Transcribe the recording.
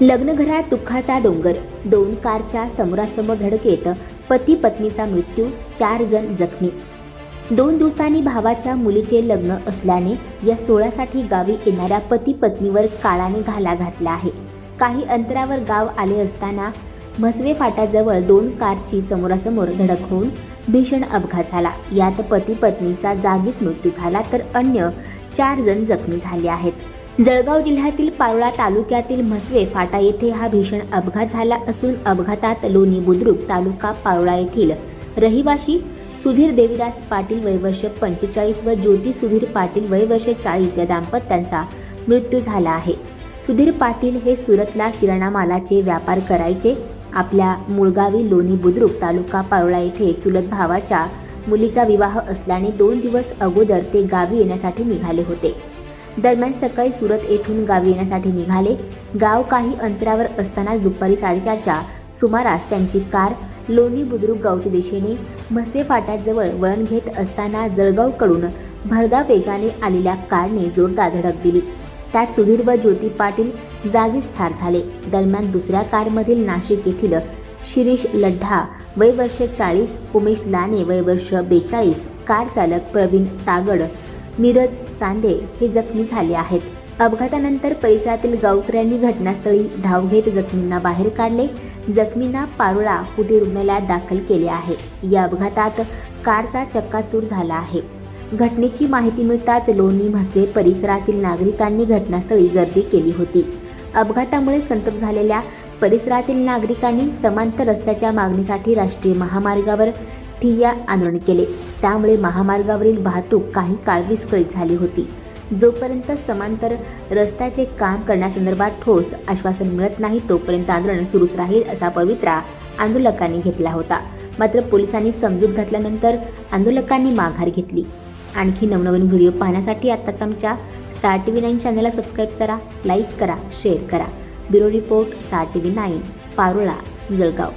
लग्नघरात दुःखाचा डोंगर दोन कारच्या समोरासमोर धडकेत पती पत्नीचा मृत्यू चार जण जखमी. दोन दिवसांनी भावाच्या मुलीचे लग्न असल्याने या सोहळ्यासाठी गावी येणाऱ्या पती पत्नीवर काळाने घाला घातला आहे. काही अंतरावर गाव आले असताना म्हसवे फाट्याजवळ दोन कारची समोरासमोर धडक होऊन भीषण अपघात झाला. यात पती पत्नीचा जागीच मृत्यू झाला तर अन्य चार जण जखमी झाले आहेत. जळगाव जिल्ह्यातील पारोळा तालुक्यातील म्हसवे फाटा येथे हा भीषण अपघात झाला असून अपघातात लोणी बुद्रुक तालुका पारोळा येथील रहिवाशी सुधीर देवीदास पाटील वयवर्ष पंचेचाळीस व ज्योती सुधीर पाटील वयवर्ष चाळीस या दाम्पत्यांचा मृत्यू झाला आहे. सुधीर पाटील हे सुरतला किराणा मालाचे व्यापार करायचे. आपल्या मुळगावी लोणी बुद्रुक तालुका पारोळा येथे चुलत भावाच्या मुलीचा विवाह असल्याने दोन दिवस अगोदर ते गावी येण्यासाठी निघाले होते. दरम्यान सकाळी सुरत येथून गावी येण्यासाठी निघाले. गाव काही अंतरावर असतानाच दुपारी साडेचारच्या सुमारास त्यांची कार लोणी बुद्रुक गावच्या दिशेने म्हसवे फाट्याजवळ वळण घेत असताना जळगावकडून भरदा वेगाने आलेल्या कारने जोरदार धडक दिली. त्यात सुधीर व ज्योती पाटील जागीच ठार झाले. दरम्यान दुसऱ्या कारमधील नाशिक येथील शिरीष लड्ढा वय वर्ष चाळीस उमेश लाने वय वर्ष बेचाळीस कार चालक प्रवीण तागड मिरज चांदे हे जखमी झाले आहेत. अपघातानंतर परिसरातील गावकऱ्यांनी घटनास्थळी धाव घेत जखमींना बाहेर काढले. जखमींना पारोळा कुठे रुग्णालयात दाखल केले आहे. या अपघातात कारचा चक्काचूर झाला आहे. घटनेची माहिती मिळताच लोणी म्हसबे परिसरातील नागरिकांनी घटनास्थळी गर्दी केली होती. अपघातामुळे संतप्त झालेल्या परिसरातील नागरिकांनी समांतर रस्त्याच्या मागणीसाठी राष्ट्रीय महामार्गावर ठिय्या आंदोलन केले. त्यामुळे महामार्गावरील वाहतूक काही काळ विस्कळीत झाली होती. जोपर्यंत समांतर रस्त्याचे काम करण्यासंदर्भात ठोस आश्वासन मिळत नाही तोपर्यंत आंदोलन सुरूच राहील असा पवित्रा आंदोलकांनी घेतला होता. मात्र पोलिसांनी समजूत घातल्यानंतर आंदोलकांनी माघार घेतली. आणखी नवनवीन व्हिडिओ पाहण्यासाठी आत्ताच आमच्या स्टार टी व्ही नाईन चॅनलला सबस्क्राईब करा लाईक करा शेअर करा. Bureau report star T V nine Parola Jalgaon.